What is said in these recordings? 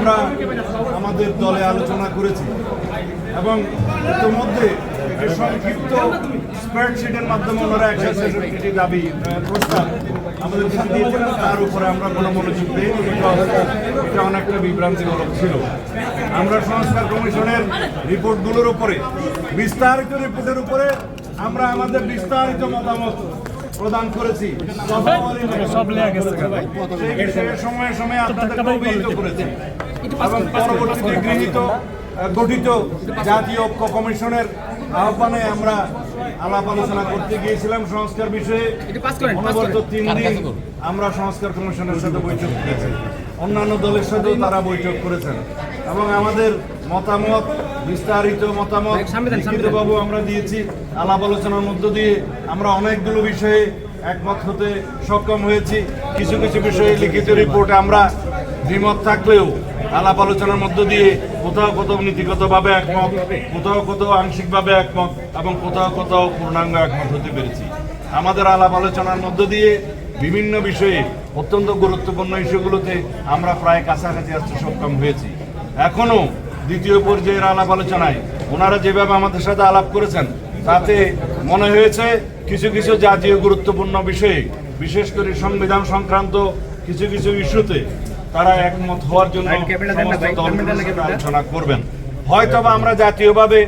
আমরা আমাদের দলে আলোচনা করেছি এবং ইতিমধ্যে সংক্ষিপ্ত স্প্রেডশিটের মাধ্যমে ওনারা একসাথে দাবি প্রস্তাব আমাদের দিয়েছিলেন তার উপরে আমরা কোনো মনোযোগ দিই এটা অনেকটা বিভ্রান্তিমূলক ছিল। আমরা সংস্কার কমিশনের রিপোর্টগুলোর উপরে বিস্তারিত রিপোর্টের উপরে আমরা আমাদের বিস্তারিত মতামত প্রদান করেছি। সময়ে সময়ে আপনাদেরকে অবহিত করেছি। এবং পরবর্তীতে গৃহীত গঠিত জাতীয় ঐক্য কমিশনের আহ্বানে আমরা আলাপ আলোচনা করতে গিয়েছিলাম সংস্কার বিষয়ে। অনবরত তিন দিন আমরা সংস্কার কমিশনের সাথে বৈঠক করেছি। অন্যান্য দলের সাথেও তারা বৈঠক করেছেন। এবং আমাদের মতামত বিস্তারিত মতামত লিখিতভাবে আমরা দিয়েছি। আলাপ আলোচনার মধ্য দিয়ে আমরা অনেকগুলো বিষয়ে একমত হতে সক্ষম হয়েছি। কিছু কিছু বিষয়ে লিখিত রিপোর্টে আমরা দ্বিমত থাকলেও আলাপ আলোচনার মধ্য দিয়ে কোথাও কোথাও নীতিগতভাবে একমত, কোথাও কোথাও আংশিকভাবে একমত এবং কোথাও কোথাও পূর্ণাঙ্গ একমত হতে পেরেছি। আমাদের আলাপ আলোচনার মধ্য দিয়ে বিভিন্ন বিষয়ে অত্যন্ত গুরুত্বপূর্ণ ইস্যুগুলোতে আমরা প্রায় কাছাকাছি আসতে সক্ষম হয়েছি। এখনও দ্বিতীয় পর্যায়ের আলাপ আলোচনায় ওনারা যেভাবে আমাদের সাথে আলাপ করেছেন, তাতে মনে হয়েছে কিছু কিছু জাতীয় গুরুত্বপূর্ণ বিষয়ে, বিশেষ করে সংবিধান সংক্রান্ত কিছু কিছু ইস্যুতে তারা একমত হওয়ার জন্য আলোচনা করবেন। হয়তো বা আমরা জাতীয়ভাবে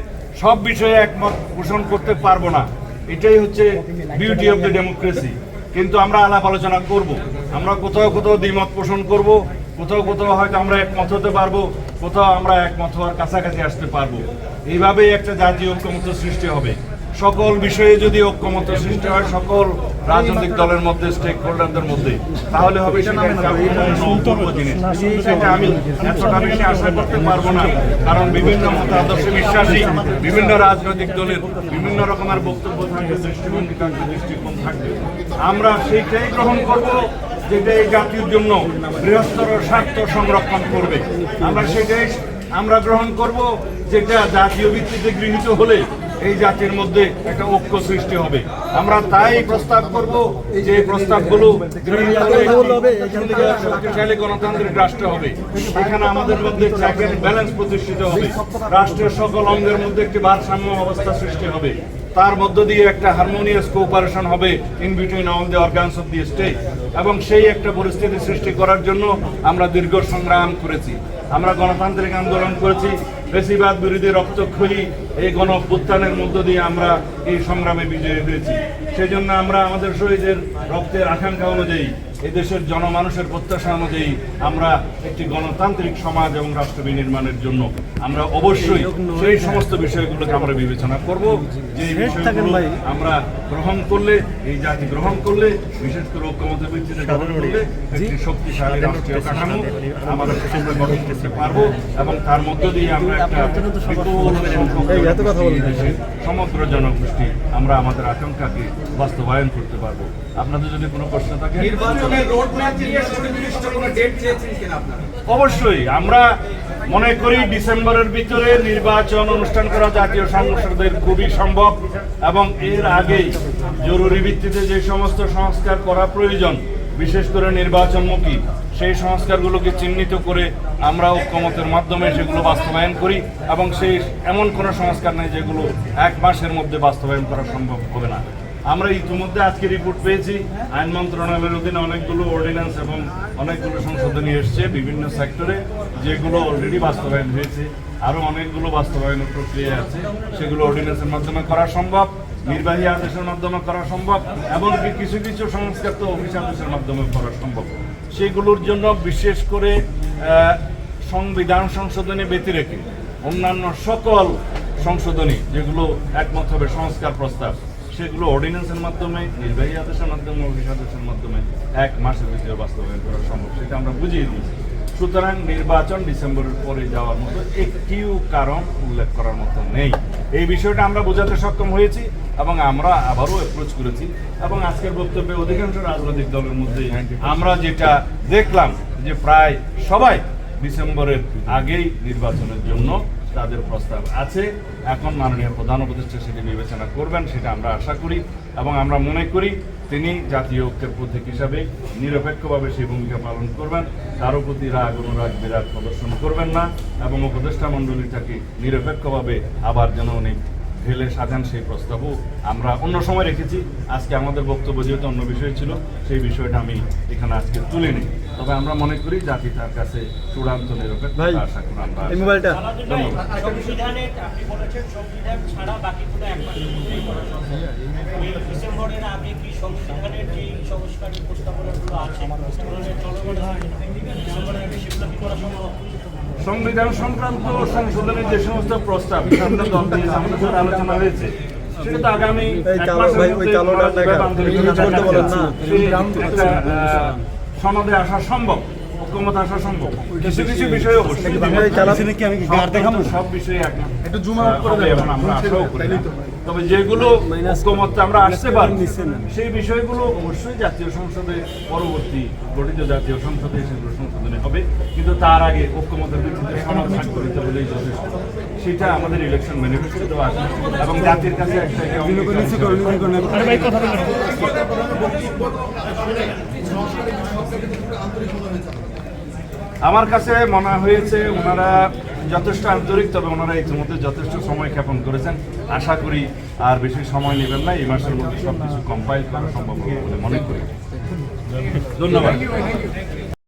সব বিষয়ে একমত পোষণ করতে পারব না। এটাই হচ্ছে বিউটি অফ দ্য ডেমোক্রেসি কিন্তু আমরা আলাপ আলোচনা করব। আমরা কোথাও কোথাও দ্বিমত পোষণ করব। কোথাও কোথাও হয়তো আমরা একমত হতে পারব। কোথাও আমরা একমত হওয়ার কাছাকাছি আসতে পারব। এইভাবেই একটা জাতীয় ঐক্যমত সৃষ্টি হবে। সকল বিষয়ে যদি ঐক্যমত সৃষ্টি হয় সকল রাজনৈতিক দলের মধ্যে স্টেক হোল্ডারদের মধ্যে। তাহলে হবে সেটা আমি এতটা বেশি আশা করতে পারব না কারণ বিভিন্ন মত আদর্শে বিশ্বাসী বিভিন্ন রাজনৈতিক দলের বিভিন্ন রকমের বক্তব্য থাকবে দৃষ্টিভঙ্গি থাকবে দৃষ্টিকোণ থাকবে। আমরা সেইটাই গ্রহণ করব যেটা এই জাতির জন্য বৃহত্তর স্বার্থ সংরক্ষণ করবে। আমরা সেটাই আমরা গ্রহণ করব যেটা জাতীয় ভিত্তিতে গৃহীত হলে এই জাতির মধ্যে একটা ঐক্য সৃষ্টি হবে। আমরা তাই প্রস্তাব করব যে প্রস্তাবগুলো শক্তিশালী গণতান্ত্রিক রাষ্ট্র হবে। এখানে আমাদের মধ্যে চেক এন্ড ব্যালেন্স প্রতিষ্ঠিত হবে। রাষ্ট্রের সকল অঙ্গের মধ্যে একটি ভারসাম্য অবস্থা সৃষ্টি হবে। তার মধ্য দিয়ে একটা হারমোনিয়াস কোঅপারেশন হবে in between all the organs of the state এবং সেই একটা পরিস্থিতি সৃষ্টি করার জন্য আমরা দীর্ঘ সংগ্রাম করেছি। আমরা গণতান্ত্রিক আন্দোলন করেছি বেশিরভাগ বিরোধী রক্তক্ষয়ী এই গণ মধ্য দিয়ে আমরা এই সংগ্রামে বিজয়ী হয়েছি। সেই জন্য আমরা আমাদের শহীদের রক্তের আকাঙ্ক্ষা অনুযায়ী এই দেশের জনমানুষের প্রত্যাশা অনুযায়ী আমরা একটি গণতান্ত্রিক সমাজ এবং রাষ্ট্র বিনির্মাণের জন্য আমরা অবশ্যই সেই সমস্ত বিষয়গুলোকে আমরা বিবেচনা করব। যে বিষয়গুলো আমরা গ্রহণ করলে এই জাতি গ্রহণ করলে বিশেষ করে ঐক্যমতের ভিত্তিতে গ্রহণ করলে একটি শক্তিশালী রাষ্ট্রীয় কাঠামো আমাদের গঠন করতে পারব এবং তার মধ্য দিয়ে আমরা একটা সমগ্র জনগোষ্ঠী আমরা আমাদের আকাঙ্ক্ষাকে বাস্তবায়ন করতে পারব। আপনাদের যদি কোনো প্রশ্ন থাকে? অবশ্যই আমরা মনে করি ডিসেম্বরের ভিতরে নির্বাচন অনুষ্ঠান করা জাতীয় সংসদের খুবই সম্ভব এবং এর আগেই জরুরি ভিত্তিতে যে সমস্ত সংস্কার করা প্রয়োজন বিশেষ করে নির্বাচনমুখী সেই সংস্কারগুলোকে চিহ্নিত করে আমরা ঐক্যমতের মাধ্যমে সেগুলো বাস্তবায়ন করি এবং সেই এমন কোনো সংস্কার নেই যেগুলো এক মাসের মধ্যে বাস্তবায়ন করা সম্ভব হবে না। আমরা ইতিমধ্যে আজকে রিপোর্ট পেয়েছি। আইন মন্ত্রণালয়ের অধীনে অনেকগুলো অর্ডিন্যান্স এবং অনেকগুলো সংশোধনী এসছে বিভিন্ন সেক্টরে যেগুলো অলরেডি বাস্তবায়ন হয়েছে। আরও অনেকগুলো বাস্তবায়নের প্রক্রিয়া আছে। সেগুলো অর্ডিন্যান্সের মাধ্যমে করা সম্ভব, নির্বাহী আদেশের মাধ্যমে করা সম্ভব, এমনকি কিছু কিছু সংস্কার তো অফিস আদেশের মাধ্যমে করা সম্ভব। সেগুলোর জন্য বিশেষ করে সংবিধান সংশোধনী ব্যতি রেখে অন্যান্য সকল সংশোধনী যেগুলো একমত হবে, সংস্কার প্রস্তাব। সেগুলো অর্ডিন্যান্সের মাধ্যমে, নির্বাহী আদেশের মাধ্যমে, অফিস আদেশের মাধ্যমে এক মাসের ভিতরে বাস্তবায়ন করা সম্ভব, সেটা আমরা বুঝিয়ে দিয়েছি। সুতরাং নির্বাচন ডিসেম্বরের পরে যাওয়ার মতো একটিও কারণ উল্লেখ করার মতো নেই। এই বিষয়টা আমরা বোঝাতে সক্ষম হয়েছি এবং আমরা আবারও অ্যাপ্রোচ করেছি এবং আজকের বক্তব্যে অধিকাংশ রাজনৈতিক দলের মধ্যে আমরা যেটা দেখলাম যে প্রায় সবাই ডিসেম্বরের আগেই নির্বাচনের জন্য তাদের প্রস্তাব আছে। এখন মাননীয় প্রধান উপদেষ্টা সেটি বিবেচনা করবেন, সেটা আমরা আশা করি এবং আমরা মনে করি তিনি জাতীয় ঐক্যের প্রতীক হিসাবে নিরপেক্ষভাবে সেই ভূমিকা পালন করবেন। কারও প্রতি রাগ অনুরাগ বিরাট প্রদর্শন করবেন না এবং উপদেষ্টা মণ্ডলীটাকে নিরপেক্ষভাবে আবার যেন উনি ঢেলে সাজান সেই প্রস্তাবও আমরা অন্য সময় রেখেছি। আজকে আমাদের বক্তব্য যেহেতু অন্য বিষয় ছিল সেই বিষয়টা আমি এখানে আজকে তুলে নিই। তবে আমরা মনে করি জাতি তার কাছে চূড়ান্ত নিরপেক্ষতা আশা করি আমরা মোবাইলটা। আপনি বলেছেন সংবিধান ছাড়া বাকিগুলো একমাত্র মধ্যেই করা সম্ভব। এই ডিসেম্বরের আগে কি সংবিধানের যে সংস্কারের প্রস্তাবনাগুলো আছে সেগুলো ডিসেম্বরের আগে সেগুলো কি করা সম্ভব? সংবিধান সংক্রান্ত সংশোধনের যে সমস্ত প্রস্তাব বিভিন্ন দল দিয়ে আমাদের সাথে আলোচনা হয়েছে সেটা তো আগামী সনদে আসা সম্ভব ঐক্যমত আসা সম্ভব। কিছু কিছু বিষয় অবশ্যই সব বিষয়ে একটু জুম আউট করে দেবেন আমরা আশাও করি। তবে যেগুলো ঐক্যমতে আমরা আসতে পারি সেই বিষয়গুলো অবশ্যই জাতীয় সংসদে পরবর্তী গঠিত জাতীয় সংসদে সেগুলো সংশোধনী হবে। কিন্তু তার আগে ঐক্যমতের ভিত্তিতে সনদ স্বাক্ষরিত হলেই যথেষ্ট। সেটা আমাদের ইলেকশন ম্যানিফেস্টোতেও আছে এবং জাতির কাছে একটা হিসেবে আরে ভাই কথা বলেন আমার কাছে মনে হয়েছে ওনারা যথেষ্ট আন্তরিক, তবে ওনারা ইতিমধ্যে যথেষ্ট সময় ক্ষেপণ করেছেন। আশা করি আর বেশি সময় নেবেন না, এই মাসের মধ্যে সব কিছু কম্পাইল করা সম্ভব হবে বলে মনে করি। ধন্যবাদ।